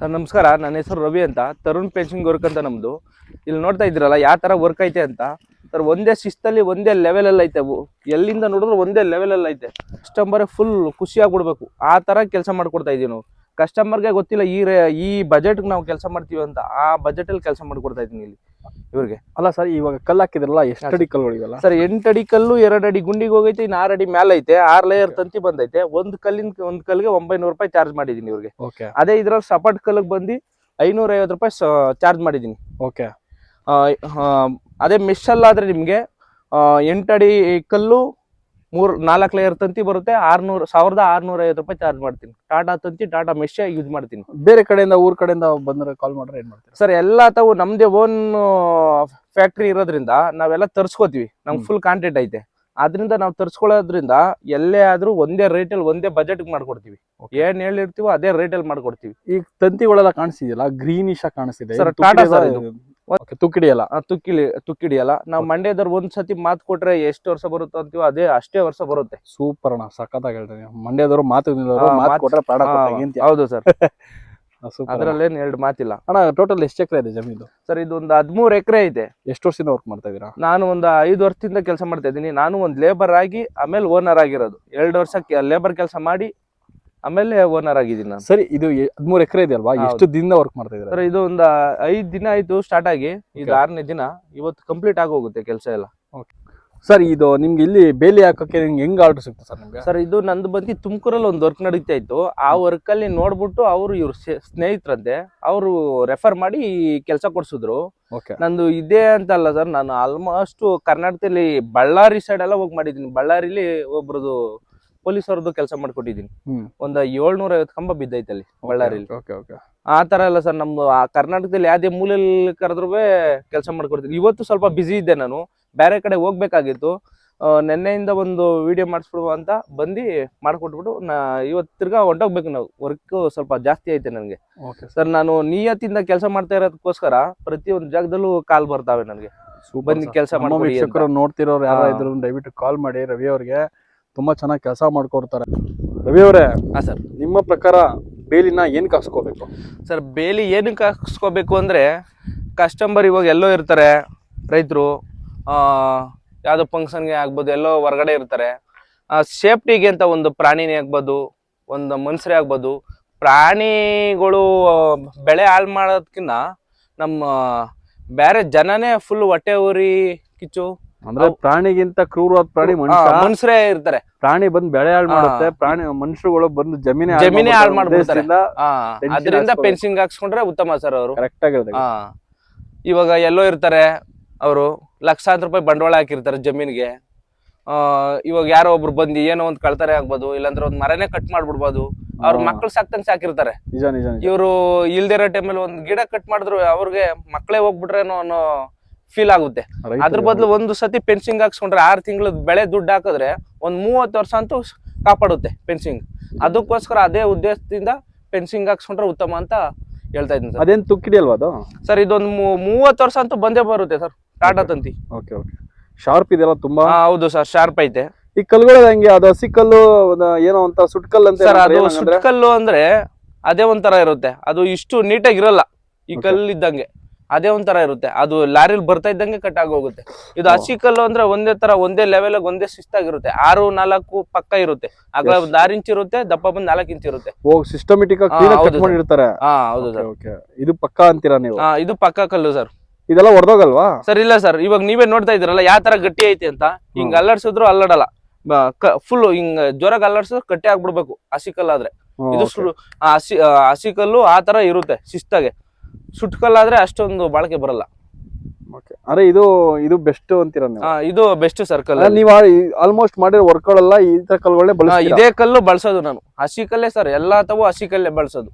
Sir, ನಮಸ್ಕಾರ. ನನ್ನ ಹೆಸರು ರವಿ ಅಂತ. ತರುಣ್ ಪೆನ್ಷನ್ ವರ್ಕ್ ಅಂತ ನಮ್ದು. ಇಲ್ಲಿ ನೋಡ್ತಾ ಇದ್ದೀರಲ್ಲ, ಯಾವ ತರ ವರ್ಕ್ ಐತೆ ಅಂತ. ಸರ್, ಒಂದೇ ಶಿಸ್ತಲ್ಲಿ ಒಂದೇ ಲೆವೆಲಲ್ಲಿ ಐತೆ ಅವು. ಎಲ್ಲಿಂದ ನೋಡಿದ್ರು ಒಂದೇ ಲೆವೆಲಲ್ಲಿ ಐತೆ. ಕಸ್ಟಮರ್ ಫುಲ್ ಖುಷಿಯಾಗಿ ಕೊಡ್ಬೇಕು. ಆ ತರ ಕೆಲಸ ಮಾಡ್ಕೊಡ್ತಾ ಇದೀವಿ ನಾವು. ಕಸ್ಟಮರ್ಗೆ ಗೊತ್ತಿಲ್ಲ, ಈ ಈ ಬಜೆಟ್ ನಾವು ಕೆಲಸ ಮಾಡ್ತೀವಿ ಅಂತ. ಆ ಬಜೆಟ್ ಅಲ್ಲಿ ಕೆಲಸ ಮಾಡಿಕೊಡ್ತಾ ಇದೀನಿ ಇಲ್ಲಿ. ಇವ್ರಿಗೆ? ಅಲ್ಲ ಸರ್ ಇವಾಗ ಕಲ್ಲು ಹಾಕಿದ್ರಲ್ಲ ಎಷ್ಟು ಅಡಿ ಕಲ್ಲುಗಳು ಇವೆಲ್ಲ ಸರ್ ಎಂಟು ಅಡಿ ಕಲ್ಲು ಎರಡು ಅಡಿ ಗುಂಡಿಗೆ ಹೋಗೈತೆ ಇನ್ನು ಆರು ಅಡಿ ಮೇಲೆ ಐತೆ. ಆರು ಲೇಯರ್ ತಂತಿ ಬಂದೈತೆ. ಒಂದು ಕಲ್ಲಿನ ಒಂದು ಕಲ್ಲಿಗೆ ಒಂಬೈನೂರು ರೂಪಾಯಿ ಚಾರ್ಜ್ ಮಾಡಿದೀನಿ ಇವ್ರಿಗೆ. ಓಕೆ. ಅದೇ ಇದ್ರಲ್ಲಿ ಸಪಾಟ್ ಕಲ್ಲಿಗೆ ಬಂದು ಐನೂರ ಐವತ್ತು ರೂಪಾಯಿ ಚಾರ್ಜ್ ಮಾಡಿದ್ದೀನಿ. ಓಕೆ. ಅದೇ ಮೆಶಲ್ಲಾದ್ರೆ ನಿಮಗೆ ಎಂಟಡಿ ಕಲ್ಲು ಮೂರ್ ನಾಲ್ಕು ಲೇಯರ್ ತಂತಿ ಬರುತ್ತೆ ಆರ್ನೂರು ಸಾವಿರದ ಆರ್ನೂರ ಐವತ್ತು ರೂಪಾಯಿ ಚಾರ್ಜ್ ಮಾಡ್ತೀನಿ. ಟಾಟಾ ತಂತಿ ಟಾಟಾ ಮೆಶ್ ಯೂಸ್ ಮಾಡ್ತೀನಿ. ಬೇರೆ ಕಡೆಯಿಂದ ಊರ್ ಕಡೆಯಿಂದ ಬಂದ್ರೆ ಕಾಲ್ ಮಾಡ್ರೆ ಏನ್ ಮಾಡ್ತೀರಾ? ಸರ್ ಎಲ್ಲ ತಾವು ನಮ್ದೇ ಓನ್ ಫ್ಯಾಕ್ಟ್ರಿ ಇರೋದ್ರಿಂದ ನಾವೆಲ್ಲ ತರ್ಸ್ಕೋತೀವಿ. ನಮ್ಗೆ ಫುಲ್ ಕಾಂಟೆಂಟ್ ಐತೆ. ಅದರಿಂದ ನಾವು ತರ್ಸ್ಕೊಳ್ಳೋದ್ರಿಂದ ಎಲ್ಲೇ ಆದ್ರೂ ಒಂದೇ ರೇಟಲ್ಲಿ ಒಂದೇ ಬಜೆಟ್ ಮಾಡ್ಕೊಡ್ತೀವಿ. ಏನ್ ಹೇಳಿರ್ತೀವೋ ಅದೇ ರೇಟಲ್ಲಿ ಮಾಡ್ಕೊಡ್ತೀವಿ. ಈಗ ತಂತಿಗಳೆಲ್ಲ ಕಾಣಿಸ್ತಿದೆಯಲ್ಲ? ಗ್ರೀನಿಶ್ ಆಗಿ ಕಾಣಿಸ್ತಿದೆ. ಸರ್ ಟಾಟಾ ಸರ್ ಇದು. ತುಕ್ಕಿಡಿಯಲ್ಲ. ತುಕ್ಕಿಳಿ ತುಕ್ಕಿಡಿಯಲ್ಲ. ನಾವು ಮಂಡ್ಯದವ್ರು ಒಂದ್ ಸತಿ ಮಾತು ಕೊಟ್ರೆ ಎಷ್ಟು ವರ್ಷ ಬರುತ್ತೋ ಅಂತೀವೋ ಅದೇ ಅಷ್ಟೇ ವರ್ಷ ಬರುತ್ತೆ. ಸೂಪರ್ ಅಣ್ಣ ಸಖತ್ತಾಗಿ ಹೇಳ್ತೀನಿ ಮಂಡ್ಯದವ್ರು ಮಾತು ಕೊಟ್ರೆ ಪ್ರಾಣ. ಹೌದು ಸರ್. ಅದ್ರಲ್ಲೇನ್ ಎರಡು ಮಾತಿಲ್ಲ. ಅಣ್ಣ ಟೋಟಲ್ ಎಷ್ಟು ಎಕರೆ ಇದೆ ಜಮೀನು? ಸರ್ ಇದು ಒಂದು ಹದಿಮೂರು ಎಕರೆ ಇದೆ. ಎಷ್ಟು ವರ್ಷದಿಂದ ವರ್ಕ್ ಮಾಡ್ತಾ ಇದೀರಾ ನಾನು ಒಂದು ಐದು ವರ್ಷದಿಂದ ಕೆಲಸ ಮಾಡ್ತಾ ಇದ್ದೀನಿ. ನಾನು ಒಂದು ಲೇಬರ್ ಆಗಿ ಆಮೇಲೆ ಓನರ್ ಆಗಿರೋದು. ಎರಡು ವರ್ಷ ಲೇಬರ್ ಕೆಲಸ ಮಾಡಿ ಆಮೇಲೆ ಓನರ್ ಆಗಿದ್ದೀನಿ ನಾನು. ಸರಿ ಇದು ಹದಿಮೂರು ಎಕರೆ ಇದೆ ಅಲ್ವಾ ಎಷ್ಟು ದಿನದಿಂದ ವರ್ಕ್ ಮಾಡ್ತಾ ಇದ್ದಾರೆ? ಸರ್ ಇದು ಒಂದು ಐದು ದಿನ ಆಯ್ತು ಸ್ಟಾರ್ಟ್ ಆಗಿ. ಇದು ಆರನೇ ದಿನ. ಇವತ್ತು ಕಂಪ್ಲೀಟ್ ಆಗೋಗುತ್ತೆ ಕೆಲಸ ಎಲ್ಲ. ಸರ್ ಇದು ನಿಮ್ಗೆ ಇಲ್ಲಿ ಬೇಲಿ ಹಾಕೋಕೆ ನಿಮ್ಗೆ ಹೆಂಗ್ ಆರ್ಡರ್ ಸಿಗುತ್ತೆ ಸರ್ ನಿಮ್ಗೆ? ಸರ್ ಇದು ನಂದು ಬಂದು ತುಮಕೂರಲ್ಲಿ ಒಂದು ವರ್ಕ್ ನಡೀತಾ ಇತ್ತು. ಆ ವರ್ಕ್ ಅಲ್ಲಿ ನೋಡ್ಬಿಟ್ಟು ಅವರು ಇವ್ರ ಸ್ನೇಹಿತರಂತೆ ಅವರು ರೆಫರ್ ಮಾಡಿ ಕೆಲಸ ಕೊಡ್ಸಿದ್ರು. ಓಕೆ ನಂದು ಇದೇ ಅಂತ ಅಲ್ಲ ಸರ್ ನಾನು ಆಲ್ಮೋಸ್ಟ್ ಕರ್ನಾಟಕದಲ್ಲಿ ಬಳ್ಳಾರಿ ಸೈಡ್ ಎಲ್ಲ ಹೋಗಿ ಮಾಡಿದ್ದೀನಿ. ಬಳ್ಳಾರಿಲಿ ಒಬ್ರದ್ದು ಪೊಲೀಸ್ ಅವ್ರದ್ದು ಕೆಲಸ ಮಾಡ್ಕೊಟ್ಟಿದ್ದೀನಿ. ಒಂದ್ ಏಳ್ನೂರ ಐವತ್ತು ಕಂಬ ಬಿದ್ದೈತೆ ಅಲ್ಲಿ ಬಳ್ಳಾರಿಲಿ. ಆ ತರ ಎಲ್ಲ ಸರ್ ನಮ್ದು ಆ ಕರ್ನಾಟಕದಲ್ಲಿ ಯಾವ್ದೇ ಮೂಲೆಯಲ್ಲಿ ಕರೆದ್ರು ಕೆಲಸ ಮಾಡ್ಕೊಡ್ತೀನಿ. ಇವತ್ತು ಸ್ವಲ್ಪ ಬಿಸಿ ಇದ್ದೆ ನಾನು. ಬೇರೆ ಕಡೆ ಹೋಗ್ಬೇಕಾಗಿತ್ತು. ನಿನ್ನೆಯಿಂದ ಒಂದು ವಿಡಿಯೋ ಮಾಡಿಸ್ಬಿಡುವ ಅಂತ ಬಂದು ಮಾಡ್ಕೊಟ್ಬಿಟ್ಟು ನಾ ಇವತ್ತು ತಿರ್ಗಾ ಹೊಂಟೋಗ್ಬೇಕು ನಾವು. ವರ್ಕ್ ಸ್ವಲ್ಪ ಜಾಸ್ತಿ ಐತೆ ನನಗೆ. ಸರ್ ನಾನು ನಿಯತ್ತಿಂದ ಕೆಲಸ ಮಾಡ್ತಾ ಇರೋದಕ್ಕೋಸ್ಕರ ಪ್ರತಿಯೊಂದು ಜಾಗದಲ್ಲೂ ಕಾಲ್ ಬರ್ತಾವೆ ನನಗೆ. ಬಂದು ಕೆಲಸ ಮಾಡಿ ಮಾಡ್ಕೊಡಿ ನೋಡ್ತಿರೋರು ಯಾರು. ಇದ್ರು ದಯವಿಟ್ಟು ಕಾಲ್ ಮಾಡಿ ರವಿ ಅವ್ರಿಗೆ. ತುಂಬಾ ಚೆನ್ನಾಗಿ ಕೆಲಸ ಮಾಡ್ಕೊಡ್ತಾರೆ. ರವಿ ಅವರೇ ಹಾ ಸರ್. ನಿಮ್ಮ ಪ್ರಕಾರ ಬೇಲಿನ ಏನ್ ಹಾಕ್ಸ್ಕೋಬೇಕು ಸರ್ ಬೇಲಿ ಏನಕ್ಕೆ ಹಾಕ್ಸ್ಕೋಬೇಕು ಅಂದರೆ ಕಸ್ಟಮರ್ ಇವಾಗ ಎಲ್ಲೋ ಇರ್ತಾರೆ ರೈತರು ಯಾವುದೋ ಫಂಕ್ಷನ್ಗೆ ಆಗ್ಬೋದು ಎಲ್ಲೋ ಹೊರಗಡೆ ಇರ್ತಾರೆ. ಸೇಫ್ಟಿಗೆ ಅಂತ ಒಂದು ಪ್ರಾಣಿನೇ ಆಗ್ಬೋದು ಒಂದು ಮನುಷ್ಯರೇ ಆಗ್ಬೋದು. ಪ್ರಾಣಿಗಳು ಬೆಳೆ ಹಾಳು ಮಾಡೋದಕ್ಕಿಂತ ನಮ್ಮ ಬೇರೆ ಜನನೇ ಫುಲ್ ಹೊಟ್ಟೆ ಉರಿ ಕಿಚ್ಚು. ಅಂದ್ರೆ ಪ್ರಾಣಿಗಿಂತ ಕ್ರೂರವಾದ ಪ್ರಾಣಿ ಮನುಷ್ಯ ಮನುಷ್ಯರೇ ಇರ್ತಾರೆ. ಪ್ರಾಣಿ ಬಂದು ಬೆಳೆ ಹಾಳು ಮಾಡುತ್ತೆ ಪ್ರಾಣಿ ಮನುಷ್ಯರುಗಳು ಬಂದು ಜಮೀನೇ ಜಮೀನೇ ಹಾಳು Fencing ಅದರಿಂದ. ಫೆನ್ಸಿಂಗ್ ಹಾಕ್ಸ್ಕೊಂಡ್ರೆ ಉತ್ತಮ ಸರ್ ಅವರು. ಕರೆಕ್ಟ್ ಆಗಿರುತ್ತೆ ಹಾ ಇವಾಗ ಎಲ್ಲೋ ಇರ್ತಾರೆ ಅವರು ಲಕ್ಷಾಂತರ ರೂಪಾಯಿ ಬಂಡವಾಳ ಹಾಕಿರ್ತಾರೆ ಜಮೀನಿಗೆ. ಆ ಇವಾಗ ಯಾರೋ ಒಬ್ರು ಬಂದು ಏನೋ ಒಂದ್ ಕಳ್ತಾರೆ ಆಗ್ಬೋದು ಇಲ್ಲಾಂದ್ರೆ ಒಂದ್ ಮರನೇ ಕಟ್ ಮಾಡ್ಬಿಡ್ಬೋದು. ಅವ್ರ. ಮಕ್ಳು ಸಾಕ್ತಂಗ್ ಸಾಕಿರ್ತಾರೆ. ಇವರು ಇಲ್ದಿರೋ ಟೈಮಲ್ಲಿ ಒಂದ್ ಗಿಡ ಕಟ್ ಮಾಡಿದ್ರು ಅವ್ರಿಗೆ ಮಕ್ಳೇ ಹೋಗ್ಬಿಟ್ರೇನೋ ಅನ್ನೋ ಫೀಲ್ ಆಗುತ್ತೆ. ಅದ್ರ ಬದಲು ಒಂದು ಸತಿ ಪೆನ್ಸಿಂಗ್ ಹಾಕ್ಸ್ಕೊಂಡ್ರೆ ಆರು ತಿಂಗಳ ಬೆಳೆ ದುಡ್ಡು ಹಾಕಿದ್ರೆ ಒಂದ್ ಮೂವತ್ತು ವರ್ಷ ಅಂತೂ ಕಾಪಾಡುತ್ತೆ ಪೆನ್ಸಿಂಗ್ ಅದಕ್ಕೋಸ್ಕರ ಅದೇ ಉದ್ದೇಶದಿಂದ ಪೆನ್ಸಿಂಗ್ ಹಾಕ್ಸ್ಕೊಂಡ್ರೆ ಉತ್ತಮ ಅಂತ ಹೇಳ್ತಾ ಇದ್ದೀನಿ ಸರ್. ಅದೇನ್ ತುಕ್ಕಿಡಿ ಅಲ್ವಾ ಅದು? ಸರ್ ಇದೊಂದು ಮೂವತ್ತು ವರ್ಷ ಅಂತೂ ಬಂದೇ ಬರುತ್ತೆ ಸರ್ ಟಾಟಾ ತಂತಿ. ಓಕೆ ಓಕೆ ಶಾರ್ಪ್ ಇದೆಯಲ್ಲ ತುಂಬಾ? ಹೌದು ಸರ್ ಶಾರ್ಪ್ ಐತೆ. ಈ ಕಲ್ಗಳು ಹೆಂಗೆ? ಅದು ಹಸಿ ಕಲ್ಲು ಏನೋ ಅಂತ ಸುಟ್ಕಲ್ಲು ಅಂತ ಸರ್ ಅದು ಸುಟ್ಕಲ್ಲು ಅಂದ್ರೆ ಅದೇ ಒಂಥರ ಇರುತ್ತೆ. ಅದು ಇಷ್ಟು ನೀಟಾಗಿ ಇರಲ್ಲ ಈ. ಕಲ್ಲು ಇದ್ದಂಗೆ ಅದೇ ಒಂಥರ ಇರುತ್ತೆ. ಅದು ಲಾರಿಲ್ ಬರ್ತಾ ಇದ್ದಂಗೆ ಕಟ್ ಆಗೋಗುತ್ತೆ ಇದು. ಹಸಿ ಕಲ್ಲು ಅಂದ್ರೆ ಒಂದೇ ತರ ಒಂದೇ ಲೆವೆಲ್ ಒಂದೇ ಶಿಸ್ತಾಗಿರುತ್ತೆ. ಆರು ನಾಲ್ಕು ಪಕ್ಕ ಇರುತ್ತೆ. ಅಗಲ ಆರು ಇಂಚ್ ಇರುತ್ತೆ ದಪ್ಪ ಬಂದ್ ನಾಲ್ಕು ಇಂಚ್ ಇರುತ್ತೆ. ಓ ಸಿಸ್ಟಮೆಟಿಕ್. ಮಾಡಿರ್ತಾರೆ. ಹಾ ಹೌದು ಸರ್. ಇದು ಪಕ್ಕ ಅಂತೀರಾ ನೀವು? ಹಾ ಇದು ಪಕ್ಕ ಕಲ್ಲು ಸರ್. ಇದೆಲ್ಲ ಹೊಡೆದೋಗಲ್ವಾ ಸರ್ ಇಲ್ಲ ಸರ್. ಇವಾಗ ನೀವೇ ನೋಡ್ತಾ ಇದ್ರಲ್ಲ ಯಾವ ತರ ಗಟ್ಟಿ ಐತಿ ಅಂತ. ಹಿಂಗ್. ಅಲ್ಲಾಡ್ಸಿದ್ರು ಅಲ್ಲಾಡಲ್ಲ. ಫುಲ್ ಹಿಂಗ್ ಜೋರಾಗಿ ಅಲ್ಲಾಡ್ಸಿದ್ರು ಕಟ್ಟಿ ಆಗ್ಬಿಡ್ಬೇಕು ಹಸಿ ಕಲ್ಲಾದ್ರೆ ಇದು ಹಸಿ ಆ ಹಸಿ ಕಲ್ಲು ಆ ತರ ಇರುತ್ತೆ ಶಿಸ್ತಾಗೆ. ಸುಟ್ ಕಲ್ಲಾದ್ರೆ ಅಷ್ಟೊಂದು ಬಾಳಿಕೆ ಬರಲ್ಲ. ಅರೆ ಇದು ಇದು ಬೆಸ್ಟ್ ಅಂತೀರ ನೀವು? ಇದು ಬೆಸ್ಟ್ ಸರ್ಕಲ್ ನೀವು ಆಲ್ಮೋಸ್ಟ್ ಮಾಡಿರೋ ವರ್ಕ್ಗಳೆಲ್ಲ ಈ ತರ ಕಲ್ಗಳೇ ಬಳಸ ಇದೇ ಕಲ್ಲು ಬಳಸೋದು ನಾನು. ಹಸಿ ಕಲ್ಲೇ ಸರ್ ಎಲ್ಲಾ ತವು ಹಸಿ ಕಲ್ಲೇ ಬಳಸೋದು.